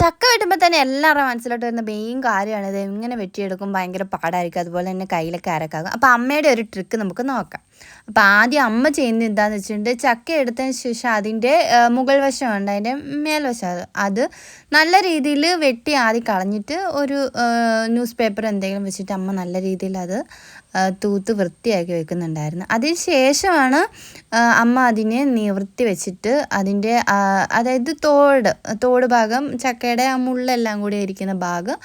ചക്ക വെട്ടുമ്പോൾ തന്നെ എല്ലാവരുടെ മനസ്സിലോട്ട് വരുന്ന മെയിൻ കാര്യമാണ് ഇത്. എങ്ങനെ വെട്ടിയെടുക്കും? ഭയങ്കര പാടായിരിക്കും. അതുപോലെ തന്നെ കയ്യിലൊക്കെ അരക്കാകും അപ്പോൾ അമ്മയുടെ ഒരു ട്രിക്ക് നമുക്ക് നോക്കാം. അപ്പോൾ ആദ്യം അമ്മ ചെയ്യുന്നത് എന്താണെന്ന് വെച്ചിട്ടുണ്ടെങ്കിൽ ചക്ക എടുത്തതിന് ശേഷം അതിന്റെ മുകൾ വശമുണ്ട് അതിന്റെ മേൽവശം അത് നല്ല രീതിയിൽ വെട്ടി ആദ്യം കളഞ്ഞിട്ട് ഒരു ന്യൂസ് പേപ്പർ എന്തെങ്കിലും വെച്ചിട്ട് അമ്മ നല്ല രീതിയിൽ അത് തൂത്ത് വൃത്തിയാക്കി വെക്കുന്നുണ്ടായിരുന്നു. അതിന് ശേഷമാണ് അമ്മ അതിനെ നിവൃത്തി വെച്ചിട്ട് അതിന്റെ അതായത് തോട് തോട് ഭാഗം ചക്കയുടെ ആ മുള്ളെല്ലാം കൂടി ഇരിക്കുന്ന ഭാഗം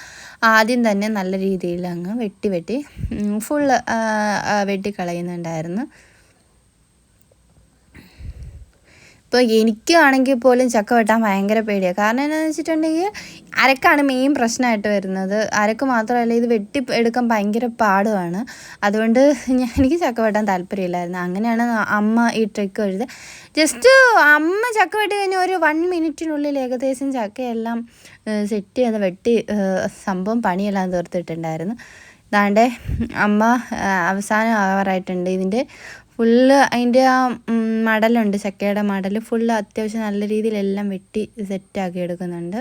ആദ്യം തന്നെ നല്ല രീതിയിൽ അങ്ങ് വെട്ടി വെട്ടി ഫുള്ള് വെട്ടി ഇപ്പോൾ എനിക്കാണെങ്കിൽ പോലും ചക്ക വെട്ടാൻ ഭയങ്കര പേടിയാണ് കാരണം എന്താണെന്ന് വെച്ചിട്ടുണ്ടെങ്കിൽ അരക്കാണ് മെയിൻ പ്രശ്നമായിട്ട് വരുന്നത്. അരക്ക് മാത്രമല്ല ഇത് വെട്ടി എടുക്കാൻ ഭയങ്കര പാടുമാണ് അതുകൊണ്ട് ഞാൻ എനിക്ക് ചക്ക വെട്ടാൻ താല്പര്യമില്ലായിരുന്നു. അങ്ങനെയാണ് അമ്മ ഈ ട്രിക്ക് എഴുതി ജസ്റ്റ് അമ്മ ചക്ക വെട്ടി കഴിഞ്ഞാൽ ഒരു വൺ മിനിറ്റിനുള്ളിൽ ഏകദേശം ചക്കയെല്ലാം സെറ്റ് ചെയ്ത് വെട്ടി സംഭവം പണിയെല്ലാം തീർത്തിട്ടുണ്ടായിരുന്നു. ദാണ്ടെ അമ്മ അവസാനം ആവാറായിട്ടുണ്ട്. ഇതിന്റെ ഫുള്ള് അതിന്റെ ആ മടലുണ്ട് ചക്കയുടെ മടൽ ഫുള്ള് അത്യാവശ്യം നല്ല രീതിയിലെല്ലാം വെട്ടി സെറ്റാക്കി എടുക്കുന്നുണ്ട്.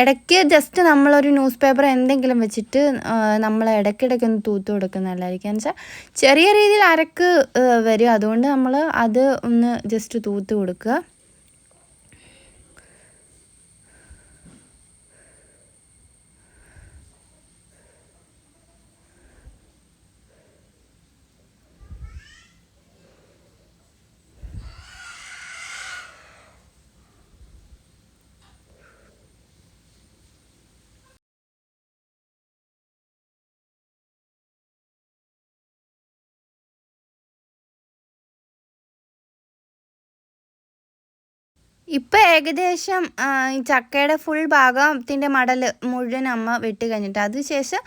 ഇടയ്ക്ക് ജസ്റ്റ് നമ്മളൊരു ന്യൂസ് പേപ്പർ എന്തെങ്കിലും വെച്ചിട്ട് നമ്മൾ ഇടയ്ക്കിടയ്ക്ക് ഒന്ന് തൂത്ത് കൊടുക്കുന്നതല്ലായിരിക്കും എന്ന് വെച്ചാൽ ചെറിയ രീതിയിൽ അരക്ക് വരും. അതുകൊണ്ട് നമ്മൾ അത് ഒന്ന് ജസ്റ്റ് തൂത്ത് കൊടുക്കുക. ഇപ്പം ഏകദേശം ചക്കയുടെ ഫുൾ ഭാഗത്തിന്റെ മടൽ മുഴുവൻ അമ്മ വെട്ടി കഴിഞ്ഞിട്ട് അതിനുശേഷം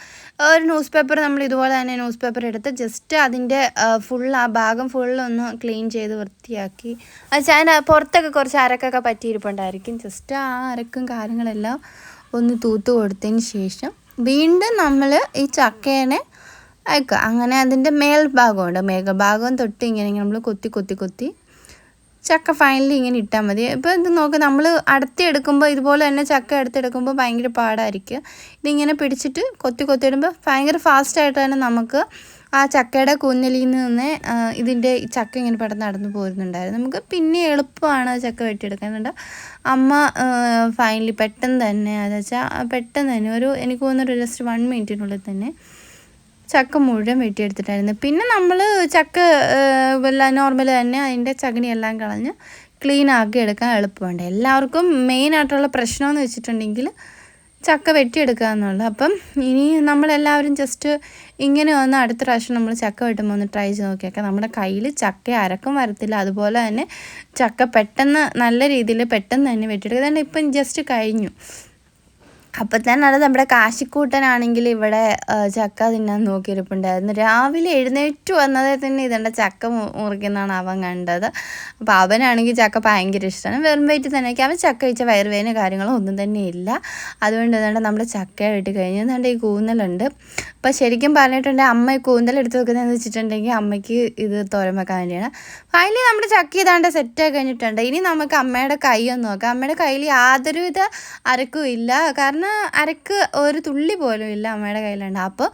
ഒരു ന്യൂസ് പേപ്പർ നമ്മൾ ഇതുപോലെ തന്നെ ന്യൂസ് പേപ്പർ എടുത്ത് ജസ്റ്റ് അതിന്റെ ഫുൾ ആ ഭാഗം ഫുള്ളൊന്ന് ക്ലീൻ ചെയ്ത് വൃത്തിയാക്കി. അത് അതിന്റെ പുറത്തൊക്കെ കുറച്ച് അരക്കൊക്കെ പറ്റിയിരിപ്പുണ്ടായിരിക്കും. ജസ്റ്റ് ആ അരക്കും കാര്യങ്ങളെല്ലാം ഒന്ന് തൂത്ത് കൊടുത്തതിന് ശേഷം വീണ്ടും നമ്മൾ ഈ ചക്കേനെ അയക്കുക. അങ്ങനെ അതിന്റെ മേൽഭാഗമുണ്ട് മേൽഭാഗം തൊട്ട് ഇങ്ങനെ നമ്മൾ കൊത്തി കൊത്തി കൊത്തി ചക്ക ഫൈനലി ഇങ്ങനെ ഇട്ടാൽ മതി. ഇപ്പോൾ ഇത് നോക്ക് നമ്മൾ അടുത്തെടുക്കുമ്പോൾ ഇതുപോലെ തന്നെ ചക്ക അടുത്തെടുക്കുമ്പോൾ ഭയങ്കര പാടായിരിക്കും. ഇതിങ്ങനെ പിടിച്ചിട്ട് കൊത്തി കൊത്തി ഇടുമ്പോൾ ഭയങ്കര ഫാസ്റ്റായിട്ട് തന്നെ നമുക്ക് ആ ചക്കയുടെ കുന്നലിൽ നിന്ന് ഇതിന്റെ ചക്ക ഇങ്ങനെ പെട്ടെന്ന് നടന്നു പോരുന്നുണ്ടായിരുന്നു. നമുക്ക് പിന്നെ എളുപ്പമാണ് ചക്ക വെട്ടിയെടുക്കാനുണ്ട് അമ്മ ഫൈനലി പെട്ടെന്ന് തന്നെ അതെന്ന് വെച്ചാൽ പെട്ടെന്ന് തന്നെ ഒരു എനിക്ക് തോന്നുന്നൊരു ജസ്റ്റ് വൺ മിനിറ്റിനുള്ളിൽ തന്നെ ചക്ക മുഴുവൻ വെട്ടിയെടുത്തിട്ടായിരുന്നു. പിന്നെ നമ്മൾ ചക്ക നോർമൽ തന്നെ അതിന്റെ ചകിണിയെല്ലാം കളഞ്ഞ് ക്ലീൻ ആക്കി എടുക്കാൻ എളുപ്പമുണ്ട്. എല്ലാവർക്കും മെയിനായിട്ടുള്ള പ്രശ്നമെന്ന് വെച്ചിട്ടുണ്ടെങ്കിൽ ചക്ക വെട്ടിയെടുക്കുക എന്നുള്ളത്. അപ്പം ഇനി നമ്മളെല്ലാവരും ജസ്റ്റ് ഇങ്ങനെ ഒന്ന് അടുത്ത പ്രാവശ്യം നമ്മൾ ചക്ക വെട്ടുമ്പോൾ ഒന്ന് ട്രൈ ചെയ്ത് നോക്കിയേക്കാം. നമ്മുടെ കയ്യിൽ ചക്ക അരക്കും വരത്തില്ല. അതുപോലെ തന്നെ ചക്ക പെട്ടെന്ന് നല്ല രീതിയിൽ പെട്ടെന്ന് തന്നെ വെട്ടിയെടുക്കുക. അതുകൊണ്ട് ഇപ്പം ജസ്റ്റ് കഴിഞ്ഞു. അപ്പം തന്നെ അത് നമ്മുടെ കാശിക്കൂട്ടനാണെങ്കിൽ ഇവിടെ ചക്ക തിന്നാൻ നോക്കിയിരിപ്പുണ്ടായിരുന്നു രാവിലെ എഴുന്നേറ്റ് വന്നതേ തന്നെ ഇതെന്റെ ചക്ക മുറിക്കുന്നതാണ് അവൻ കണ്ടത്. അപ്പോൾ അവനാണെങ്കിൽ ചക്ക ഭയങ്കര ഇഷ്ടമാണ്. വെറും വെയിറ്റ് തന്നെ അവൻ ചക്ക കഴിച്ച വയറുവേദന കാര്യങ്ങളോ ഒന്നും തന്നെ ഇല്ല. അതുകൊണ്ട് എന്താണ്ട് നമ്മുടെ ചക്ക വെട്ടി കഴിഞ്ഞ്. എന്താണ്ട് ഈ കൂന്നലുണ്ട് അപ്പോൾ ശരിക്കും പറഞ്ഞിട്ടുണ്ടെങ്കിൽ അമ്മ ഈ കൂന്തൽ എടുത്ത് വെക്കുന്നതെന്ന് വെച്ചിട്ടുണ്ടെങ്കിൽ അമ്മയ്ക്ക് ഇത് തോരൻ വെക്കാൻ വേണ്ടിയാണ്. ഫൈനലി നമ്മുടെ ചക്ക ഇതാണ്ട് സെറ്റായി കഴിഞ്ഞിട്ടുണ്ട്. ഇനി നമുക്ക് അമ്മയുടെ കൈ ഒന്ന് നോക്കാം. അമ്മയുടെ കയ്യിൽ യാതൊരുവിധ അരക്കും ഇല്ല കാരണം കാരണം അരക്ക് ഒരു തുള്ളി പോലും ഇല്ല അമ്മയുടെ കയ്യിലുണ്ട്. അപ്പോൾ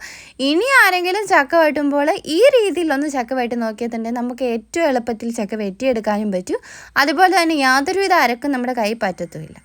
ഇനി ആരെങ്കിലും ചക്ക വെട്ടുമ്പോൾ ഈ രീതിയിലൊന്ന് ചക്ക വെട്ടി തന്നെ നമുക്ക് ഏറ്റവും എളുപ്പത്തിൽ ചക്ക വെട്ടിയെടുക്കാനും പറ്റും. അതുപോലെ തന്നെ യാതൊരുവിധ അരക്കും നമ്മുടെ കൈ പറ്റത്തുമില്ല.